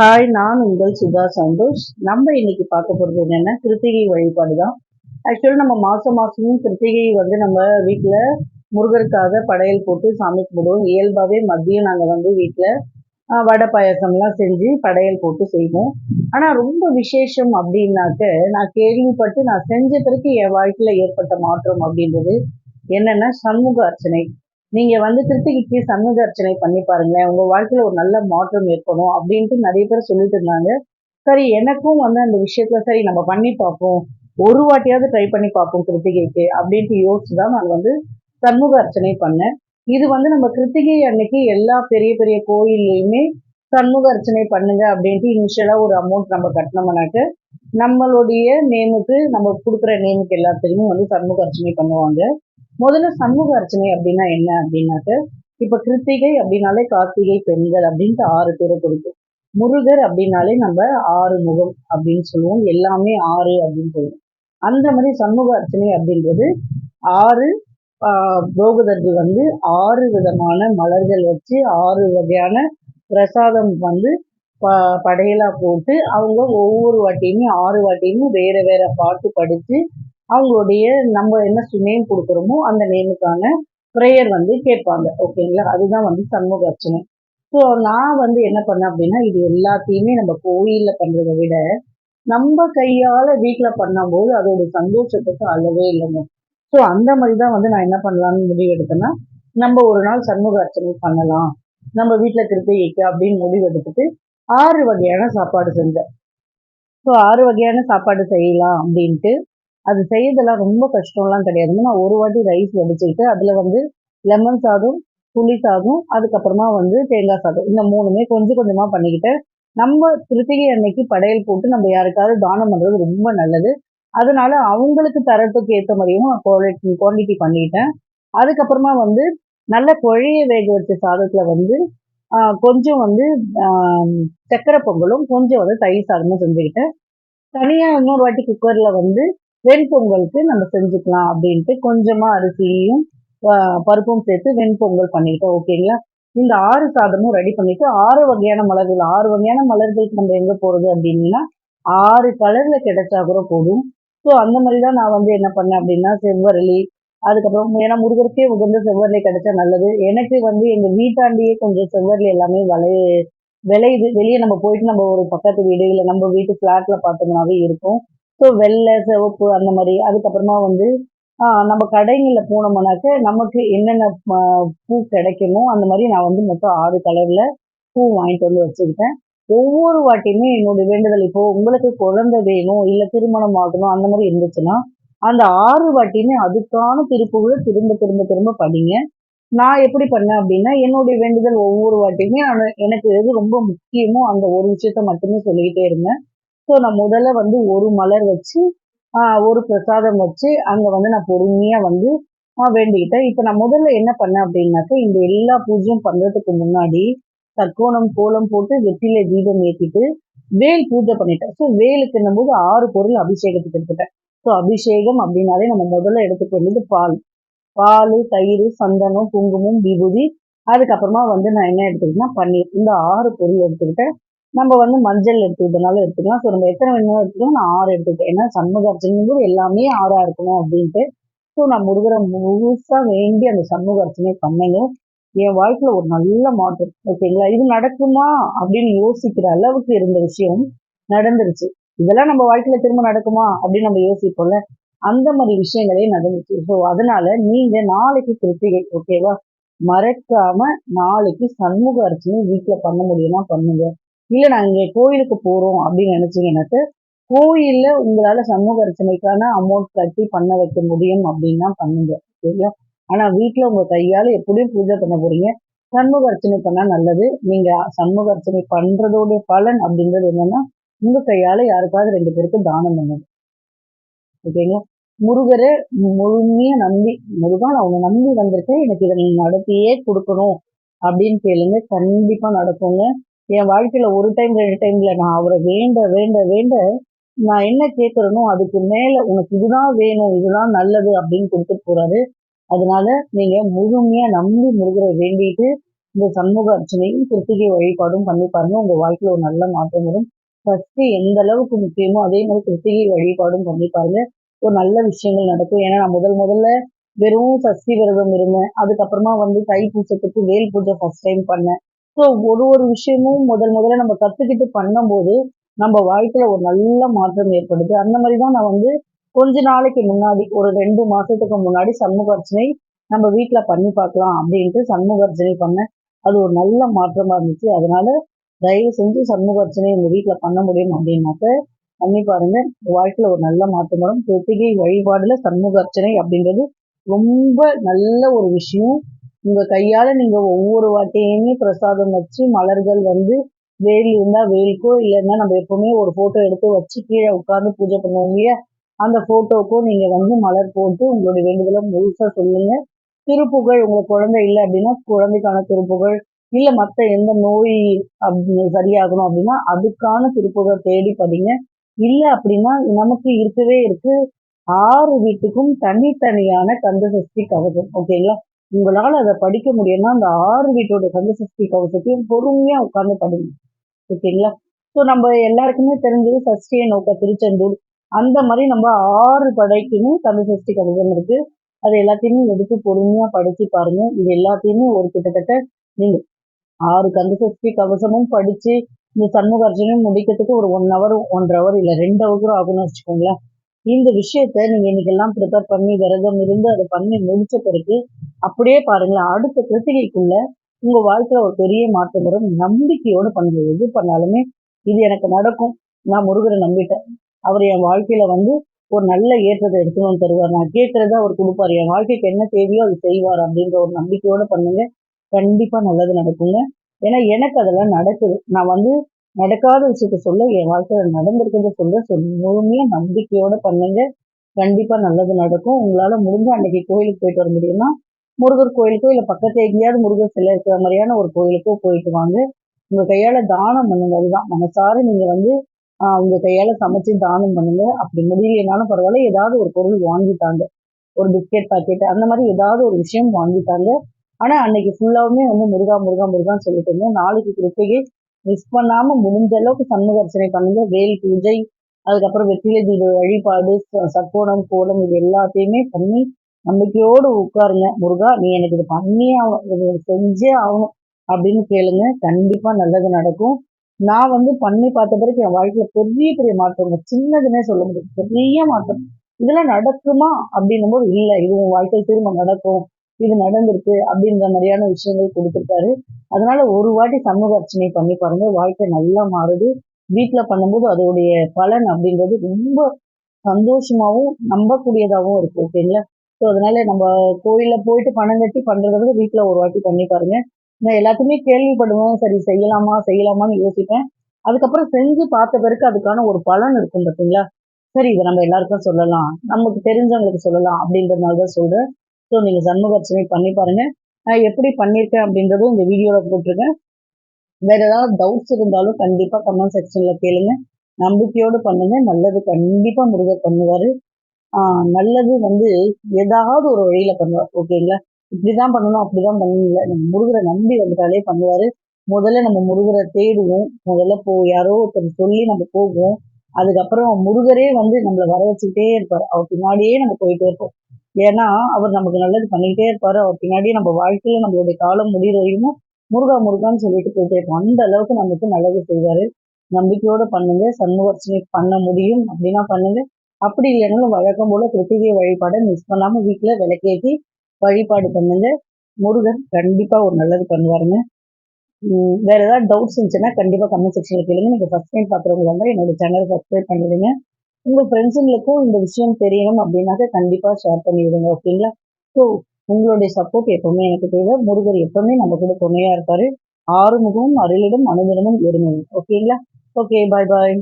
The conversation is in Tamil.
ஹாய் நான் உங்கள் சுதா சந்தோஷ். நம்ம இன்னைக்கு பார்க்க போகிறது என்னென்னா கிருத்திகை வழிபாடு தான். ஆக்சுவலாக நம்ம மாதம் மாதமும் கிருத்திகை வந்து நம்ம வீட்டில் முருகருக்காக படையல் போட்டு சாமி கும்பிடுவோம். இயல்பாகவே மதியம் நாங்கள் வந்து வீட்டில் வடை பாயசம்லாம் செஞ்சு படையல் போட்டு செய்வோம். ஆனால் ரொம்ப விசேஷம் அப்படின்னாக்க நான் கேள்விப்பட்டு நான் செஞ்ச பிறகு என் வாழ்க்கையில் ஏற்பட்ட மாற்றம் அப்படின்றது என்னென்னா சண்முக அர்ச்சனை. நீங்க வந்து திருத்திக்கு சண்முக அர்ச்சனை பண்ணி பாருங்களேன். உங்க வாழ்க்கையில ஒரு நல்ல மாற்றம் ஏற்படும் அப்படின்ட்டு நிறைய பேர் சொல்லிட்டு இருந்தாங்க. சரி எனக்கும் வந்து அந்த விஷயத்துல சரி நம்ம பண்ணி பார்ப்போம். ஒரு வாட்டியாவது ட்ரை பண்ணி பார்ப்போம் கிருத்திகைக்கு அப்படின்ட்டு யோசிச்சு தான் நான் வந்து சண்முக அர்ச்சனை பண்ணேன். இது வந்து நம்ம கிருத்திகை அன்னைக்கு எல்லா பெரிய பெரிய கோயில்லையுமே சண்முக அர்ச்சனை பண்ணுங்க அப்படின்ட்டு இனிஷியலா ஒரு அமௌண்ட் நம்ம கட்டினோம்னாக்க நம்மளுடைய நேமுக்கு நம்ம கொடுக்குற நேமுக்கு எல்லாத்துக்குமே வந்து சண்முக அர்ச்சனை பண்ணுவாங்க. முதல்ல சண்முக அர்ச்சனை அப்படின்னா என்ன அப்படின்னாக்க இப்ப கிருத்திகை அப்படின்னாலே கார்த்திகை பெண்கள் அப்படின்ட்டு ஆறு பேரை கொடுக்கும். முருகர் அப்படின்னாலே நம்ம ஆறு முகம் அப்படின்னு சொல்லுவோம். எல்லாமே ஆறு அப்படின்னு சொல்லுவோம். அந்த மாதிரி சண்முக அர்ச்சனை அப்படின்றது ஆறு புரோகிதர்கள் வந்து ஆறு விதமான மலர்கள் வச்சு ஆறு வகையான பிரசாதம் வந்து ப படையலாக போட்டு அவங்க ஒவ்வொரு வாட்டியுமே ஆறு வாட்டியுமே வேற வேற பாட்டு படித்து அவங்களுடைய நம்ம என்ன நேம் கொடுக்குறோமோ அந்த நேமுக்கான ப்ரேயர் வந்து கேட்பாங்க. ஓகேங்களா அதுதான் வந்து சண்முக அர்ச்சனை. ஸோ நான் வந்து என்ன பண்ணேன் அப்படின்னா இது எல்லாத்தையுமே நம்ம கோயிலில் பண்ணுறதை விட நம்ம கையால் வீட்டில் பண்ணும்போது அதோட சந்தோஷத்துக்கு அளவே இல்லைங்க. ஸோ அந்த மாதிரி தான் வந்து நான் என்ன பண்ணலாம்னு முடிவு எடுத்தேன்னா நம்ம ஒரு நாள் சண்முக அர்ச்சனை பண்ணலாம். நம்ம வீட்டில் கிருத்திகைக்கு அப்படின்னு முடிவு எடுத்துட்டு ஆறு வகையான சாப்பாடு செஞ்சேன். ஸோ ஆறு வகையான சாப்பாடு செய்யலாம் அப்படின்ட்டு அது செய்யறதெல்லாம் ரொம்ப கஷ்டம்லாம் கிடையாது. நான் ஒரு வாட்டி ரைஸ் வடிச்சுக்கிட்டு அதில் வந்து லெமன் சாதம் புளி சாதம் அதுக்கப்புறமா வந்து தேங்காய் சாதம் இந்த மூணுமே கொஞ்சம் கொஞ்சமாக பண்ணிக்கிட்டு நம்ம திருப்பிகை அன்னைக்கு படையல் போட்டு நம்ம யாருக்காவது தானம் பண்ணுறது ரொம்ப நல்லது. அதனால அவங்களுக்கு தரத்துக்கு ஏற்ற மாதிரியும் குவாலிட்டி குவான்டிட்டி பண்ணிட்டேன். அதுக்கப்புறமா வந்து நல்ல குழைய வேக வச்ச சாதத்தில் வந்து கொஞ்சம் வந்து சக்கரை பொங்கலும் கொஞ்சம் வந்து தயிர் சாதமும் செஞ்சுக்கிட்டேன். தனியாக இன்னொரு வாட்டி குக்கரில் வந்து வெண்பொங்கலுக்கு நம்ம செஞ்சுக்கலாம் அப்படின்ட்டு கொஞ்சமாக அரிசியும் பருப்பும் சேர்த்து வெண்பொங்கல் பண்ணிக்கிட்டோம் ஓகேங்களா? இந்த ஆறு சாதமும் ரெடி பண்ணிட்டு ஆறு வகையான மலர்கள் ஆறு வகையான மலர்களுக்கு நம்ம எங்கே போகிறது அப்படின்னா ஆறு கலரில் கிடைச்சா கூட போதும். ஸோ அந்த மாதிரி தான் நான் வந்து என்ன பண்ணேன் அப்படின்னா செவ்வரளி அதுக்கப்புறம் ஏன்னா முருகருக்கே உகந்த செவ்வரளி கிடைச்சா நல்லது. எனக்கு வந்து எங்கள் வீட்டாண்டியே கொஞ்சம் செவ்வரளி எல்லாமே விளை விளையுது. வெளியே நம்ம போயிட்டு நம்ம ஒரு பக்கத்து வீடு இல்லை நம்ம வீட்டு ஃப்ளாட்டில் பார்த்தோம்னாவே இருக்கும். ஸோ வெள்ளை சிவப்பு அந்த மாதிரி. அதுக்கப்புறமா வந்து நம்ம கடைங்களில் போனோம்னாக்க நமக்கு என்னென்ன பூ கிடைக்குமோ அந்த மாதிரி நான் வந்து மொத்தம் ஆறு கலரில் பூ வாங்கிட்டு வந்து வச்சுக்கிட்டேன் ஒவ்வொரு வாட்டியுமே என்னுடைய வேண்டுதல். இப்போ உங்களுக்கு குழந்தை வேணும் இல்லை திருமணம் ஆகணும் அந்த மாதிரி இருந்துச்சுன்னா அந்த ஆறு வாட்டியுமே அதுக்கான திருப்புகளை திரும்ப திரும்ப திரும்ப படிங்க. நான் எப்படி பண்ணேன் அப்படின்னா என்னுடைய வேண்டுதல் ஒவ்வொரு வாட்டியுமே நான் எனக்கு எது ரொம்ப முக்கியமோ அந்த ஒரு விஷயத்த மட்டுமே சொல்லிக்கிட்டே இருந்தேன். ஸோ நான் முதல்ல வந்து ஒரு மலர் வச்சு ஒரு பிரசாதம் வச்சு அங்கே வந்து நான் பொறுமையாக வந்து வேண்டிக்கிட்டேன். இப்போ நான் முதல்ல என்ன பண்ணேன் அப்படின்னாக்கா இந்த எல்லா பூஜையும் பண்ணுறதுக்கு முன்னாடி தக்கோணம் கோலம் போட்டு வெற்றில தீபம் ஏற்றிட்டு வேல் பூஜை பண்ணிட்டேன். ஸோ வேலுக்குன்னும் போது ஆறு பொருள் அபிஷேகத்துக்கு எடுத்துட்டேன் ஸோ அபிஷேகம் அப்படின்னாலே நம்ம முதல்ல எடுத்துக்க வேண்டியது பால். பால் தயிர் சந்தனம் குங்குமம் விபூதி. அதுக்கப்புறமா வந்து நான் என்ன எடுத்துக்கிட்டேன்னா பன்னீர். இந்த ஆறு பொருள் எடுத்துக்கிட்டேன். நம்ம வந்து மஞ்சள் எடுத்துக்கிட்டனாலும் எடுத்துக்கலாம். ஸோ நம்ம எத்தனை வேணுமோ எடுத்துக்கலாம். நான் ஆறு எடுத்துக்கிட்டேன். ஏன்னா சண்முக அர்ச்சனைங்கும் எல்லாமே ஆறாக இருக்கணும் அப்படின்ட்டு. ஸோ நான் முருகரை முழுசாக வேண்டி அந்த சண்முக அர்ச்சனை பண்ணேங்க. என் வாழ்க்கையில் ஒரு நல்ல மாற்றம். ஓகேங்களா இது நடக்குமா அப்படின்னு யோசிக்கிற அளவுக்கு இருந்த விஷயம் நடந்துருச்சு. இதெல்லாம் நம்ம வாழ்க்கையில் திரும்ப நடக்குமா அப்படின்னு நம்ம யோசிப்போம்ல. அந்த மாதிரி விஷயங்களே நடந்துச்சு. ஸோ அதனால நீங்கள் நாளைக்கு கிருத்திகை ஓகேவா மறக்காம நாளைக்கு சண்முக அர்ச்சனை வீட்டில் பண்ண முடியும்னா பண்ணுங்க. இல்லை நாங்கள் இங்கே கோயிலுக்கு போகிறோம் அப்படின்னு நினச்சிங்கன்னாக்க கோயிலில் உங்களால் சமூக அர்ச்சனைக்கான அமௌண்ட் கட்டி பண்ண வைக்க முடியும் அப்படின்னா பண்ணுங்க சரிங்களா ஆனால் வீட்டில் உங்கள் கையால் எப்படியும் பூஜை பண்ண போகிறீங்க சண்முக அர்ச்சனை பண்ணால் நல்லது. நீங்கள் சண்முக அர்ச்சனை பண்ணுறதோடைய பலன் அப்படின்றது என்னன்னா உங்கள் கையால் யாருக்காவது ரெண்டு பேருக்கு தானம் பண்ணுது ஓகேங்களா? முருகரை முழுமையாக நம்பி முருகன் அவங்க நம்பி வந்திருக்கேன். எனக்கு இதை நீங்கள் நடத்தியே கொடுக்கணும் அப்படின்னு கேளுங்க. கண்டிப்பாக நடக்குங்க. என் வாழ்க்கையில ஒரு டைம் ரெண்டு டைம்ல நான் அவரை வேண்ட வேண்ட வேண்ட நான் என்ன கேட்கறனோ அதுக்கு மேல உனக்கு இதுதான் வேணும் இதுதான் நல்லது அப்படின்னு கொடுத்துட்டு போறாரு. அதனால நீங்க முழுமையா நம்பி முருகரை வேண்டிட்டு இந்த சண்முக அர்ச்சனையும் கிருத்திகை வழிபாடும் பண்ணி பாருங்க. உங்க வாழ்க்கையில ஒரு நல்ல மாற்றம் வரும். ஃபர்ஸ்ட் எந்த அளவுக்கு முக்கியமோ அதே மாதிரி கிருத்திகை வழிபாடும் பண்ணி பாருங்க. ஒரு நல்ல விஷயங்கள் நடக்கும். ஏன்னா நான் முதல் முதல்ல வெறும் சஷ்டி விரதம் இருந்தேன். அதுக்கப்புறமா வந்து தை தைப்பூசத்துக்கு வேல் பூஜை ஃபர்ஸ்ட் டைம் பண்ணேன். ஸோ ஒரு ஒரு விஷயமும் முதல் முதல்ல நம்ம கற்றுக்கிட்டு பண்ணும்போது நம்ம வாழ்க்கையில் ஒரு நல்ல மாற்றம் ஏற்படுது. அந்த மாதிரி தான் நான் வந்து கொஞ்ச நாளைக்கு முன்னாடி ஒரு ரெண்டு மாதத்துக்கு முன்னாடி சண்முக அர்ச்சனை நம்ம வீட்டில் பண்ணி பார்க்கலாம் அப்படின்ட்டு சண்முக அர்ச்சனை பண்ணேன். அது ஒரு நல்ல மாற்றமாக இருந்துச்சு. அதனால தயவு செஞ்சு சண்முக அர்ச்சனை உங்க வீட்டில் பண்ண முடியும் அப்படின்னாக்க பண்ணி பாருங்க. வாழ்க்கையில் ஒரு நல்ல மாற்றம் வரும். கிருத்திகை வழிபாடுல சண்முக அர்ச்சனை அப்படின்றது ரொம்ப நல்ல ஒரு விஷயம். உங்க கையால நீங்க ஒவ்வொரு வாட்டியுமே பிரசாதம் வச்சு மலர்கள் வந்து வேல் இருந்தா வேலுக்கோ இல்லைன்னா நம்ம எப்பவுமே ஒரு போட்டோ எடுத்து வச்சு கீழே உட்காந்து பூஜை பண்ணுவோம் இல்லையா? அந்த போட்டோக்கும் நீங்க வந்து மலர் போட்டு உங்களுடைய வேண்டுதலை முழுசா சொல்லுங்க. திருப்புகழ் உங்களுக்கு குழந்தை இல்லை அப்படின்னா குழந்தைக்கான திருப்புகழ் இல்ல மற்ற எந்த நோய் அப்படி சரியாகணும் அப்படின்னா அதுக்கான திருப்புகழ் தேடி படிங்க. இல்லை அப்படின்னா நமக்கு இருக்கவே இருக்கு ஆறு வீட்டுக்கும் தனித்தனியான கந்த சஷ்டி கவசம். ஓகேங்களா? உங்களால் அதை படிக்க முடியும்னா அந்த ஆறு வீட்டோட கந்த சஷ்டி கவசத்தையும் பொறுமையாக உட்காந்து படிங்க. ஓகேங்களா? ஸோ நம்ம எல்லாருக்குமே தெரிஞ்சது சஷ்டியை நோக்க திருச்செந்தூர். அந்த மாதிரி நம்ம ஆறு படைக்குமே கந்த சஷ்டி கவசம் இருக்கு. அது எல்லாத்தையுமே எடுத்து பொறுமையாக படித்து பாருங்க. இது எல்லாத்தையுமே ஒரு கிட்டத்தட்ட நீங்க ஆறு கந்த சஷ்டி கவசமும் படிச்சு இந்த சண்முக முடிக்கிறதுக்கு ஒரு ஒன் ஹவர் ஒன்றரை ஹவர் இல்லை ரெண்டு ஹவர் கூட ஆகும்னு வச்சுக்கோங்களேன். இந்த விஷயத்த நீங்க இன்னைக்கெல்லாம் ப்ரிப்பேர் பண்ணி விரதம் இருந்து அதை பண்ணி முடிச்ச பிறகு அப்படியே பாருங்களேன் அடுத்த கிருத்திகைக்குள்ள உங்க வாழ்க்கையில ஒரு பெரிய மாற்றம் வரும். நம்பிக்கையோடு பண்ணுங்க. எது பண்ணாலுமே இது எனக்கு நடக்கும். நான் முருகரை நம்பிட்டேன். அவர் என் வாழ்க்கையில வந்து ஒரு நல்ல ஏற்றத்தை எடுத்துன்னு தருவார். நான் கேட்கறத அவர் கொடுப்பார். என் வாழ்க்கைக்கு என்ன தேவையோ அது செய்வார் அப்படின்ற ஒரு நம்பிக்கையோட பண்ணுங்க. கண்டிப்பா நல்லது நடக்குங்க. ஏன்னா எனக்கு அதெல்லாம் நடக்குது. நான் வந்து நடக்காத விஷயத்த சொல்ல என் வாழ்க்கையில நடந்திருக்கிறத சொல்ல சொல்லி முழுமையா நம்பிக்கையோட பண்ணுங்க. கண்டிப்பா நல்லது நடக்கும். உங்களால முடிஞ்ச அன்னைக்கு கோயிலுக்கு போயிட்டு வர முடியும்னா முருகர் கோயிலுக்கோ இல்லை பக்கத்தில் எங்கேயாவது முருகர் சிலை இருக்கிற மாதிரியான ஒரு கோயிலுக்கோ போயிட்டு வாங்க. உங்கள் கையால் தானம் பண்ணுங்க. அதுதான் மனசார நீங்கள் வந்து உங்கள் கையால் சமைச்சு தானம் பண்ணுங்க. அப்படி முடியலனாலும் பரவாயில்ல. ஏதாவது ஒரு பொருள் வாங்கிட்டாங்க ஒரு பிஸ்கெட் பாக்கெட் அந்த மாதிரி ஏதாவது ஒரு விஷயம் வாங்கிட்டாங்க ஆனால் அன்னைக்கு ஃபுல்லாகவுமே வந்து முருகா முருகா முருகான்னு சொல்லிட்டு இருந்தேன். நாளைக்கு கிருத்திகை மிஸ் பண்ணாமல் முடிஞ்ச அளவுக்கு சண்முக அர்ச்சனை பண்ணுங்க. வேல் பூஜை அதுக்கப்புறம் வெற்றிலை தீப வழிபாடு சக்கோணம் கோலம் இது எல்லாத்தையுமே பண்ணி நம்பிக்கையோடு உட்காருங்க. முருகா நீ எனக்கு இது பண்ணியே ஆகணும். செஞ்சே ஆகணும் அப்படின்னு கேளுங்க. கண்டிப்பா நல்லது நடக்கும். நான் வந்து பண்ணி பார்த்த பிறகு என் வாழ்க்கையில பெரிய பெரிய மாற்றம் சின்னதுன்னே சொல்ல முடியும் பெரிய மாற்றம். இதெல்லாம் நடக்குமா அப்படின்னும் போது இல்லை. இது உன் வாழ்க்கையில் திரும்ப நடக்கும். இது நடந்திருக்கு அப்படின்ற மாதிரியான விஷயங்கள் கொடுத்துருக்காரு. அதனால ஒரு வாட்டி சமூக அர்ச்சனை பண்ணி பாருங்க. வாழ்க்கை நல்லா மாறுது. வீட்டில் பண்ணும்போது அதோடைய பலன் அப்படின்றது ரொம்ப சந்தோஷமாகவும் நம்பக்கூடியதாகவும் இருக்கு. ஓகேங்களா? ஸோ அதனால நம்ம கோயிலில் போயிட்டு பணம் கட்டி பண்ணுறத விட வீட்டில் ஒரு வாட்டி பண்ணி பாருங்க. நான் எல்லாத்தையுமே கேள்விப்படுவேன். சரி செய்யலாமா செய்யலாமான்னு யோசிப்பேன். அதுக்கப்புறம் செஞ்சு பார்த்த பிறகு அதுக்கான ஒரு பலன் இருக்கும் பார்த்தீங்களா சரி இதை நம்ம எல்லாருக்கும் சொல்லலாம். நமக்கு தெரிஞ்சவங்களுக்கு சொல்லலாம் அப்படின்றதுனால தான் சொல்கிறேன் ஸோ நீங்கள் சண்முக பண்ணி பாருங்க. நான் எப்படி பண்ணியிருக்கேன் அப்படின்றதும் இந்த வீடியோவில் போட்டிருக்கேன். வேற ஏதாவது டவுட்ஸ் இருந்தாலும் கண்டிப்பாக கமெண்ட் செக்ஷனில் கேளுங்க. நம்பிக்கையோடு பண்ணுங்க. நல்லது கண்டிப்பாக முருகர் பண்ணுவார். நல்லது வந்து ஏதாவது ஒரு வழியில் பண்ணுவார் ஓகேங்களா? இப்படிதான் பண்ணணும் அப்படிதான் பண்ணல நம்ம முருகரை நம்பி வந்துட்டாலே பண்ணுவார். முதல்ல நம்ம முருகரை தேடுவோம். முதல்ல போ யாரோ ஒருத்தர் சொல்லி நம்ம போவோம். அதுக்கப்புறம் முருகரே வந்து நம்மளை வர வச்சுக்கிட்டே இருப்பார். அவர் பின்னாடியே நம்ம போயிட்டே இருப்போம். ஏன்னா அவர் நமக்கு நல்லது பண்ணிக்கிட்டே இருப்பாரு. அவர் பின்னாடியே நம்ம வாழ்க்கையில நம்மளுடைய காலம் முடிகிற வரையும் முருகா முருகான்னு சொல்லிட்டு போயிட்டே இருப்போம் அந்த அளவுக்கு நமக்கு நல்லது செய்வாரு. நம்பிக்கையோட பண்ணுங்க. சண்முகர்ச்சனை பண்ண முடியும். அப்படின்னா பண்ணுங்க. அப்படி இல்லைனாலும் வழக்கம் போல கிருத்திகை வழிபாடை மிஸ் பண்ணாம வீட்டுல விளக்கேற்றி வழிபாடு பண்ணுங்க. முருகன் கண்டிப்பா ஒரு நல்லது பண்ணுவாருங்க. வேற ஏதாவது டவுட்ஸ் இருந்துச்சுன்னா கண்டிப்பா கமெண்ட் செக்ஷன்ல கேளுங்க. நீங்க ஃபர்ஸ்ட் டைம் பாக்குறவங்க இருந்தால் என்னோட சேனலை சப்ஸ்கிரைப் பண்ணிடுங்க. உங்கள் ஃப்ரெண்ட்ஸுங்களுக்கும் இந்த விஷயம் தெரியணும் அப்படின்னாக்க கண்டிப்பாக ஷேர் பண்ணிவிடுங்க ஓகேங்களா ஸோ உங்களுடைய சப்போர்ட் எப்பவுமே எனக்கு தேவை. முருகர் எப்பவுமே நம்ம கூட துணையாக இருப்பார். ஆறுமுகமும் அருளிடம் அனுதினமும் இருமுகம் ஓகேங்களா ஓகே பாய் பாய்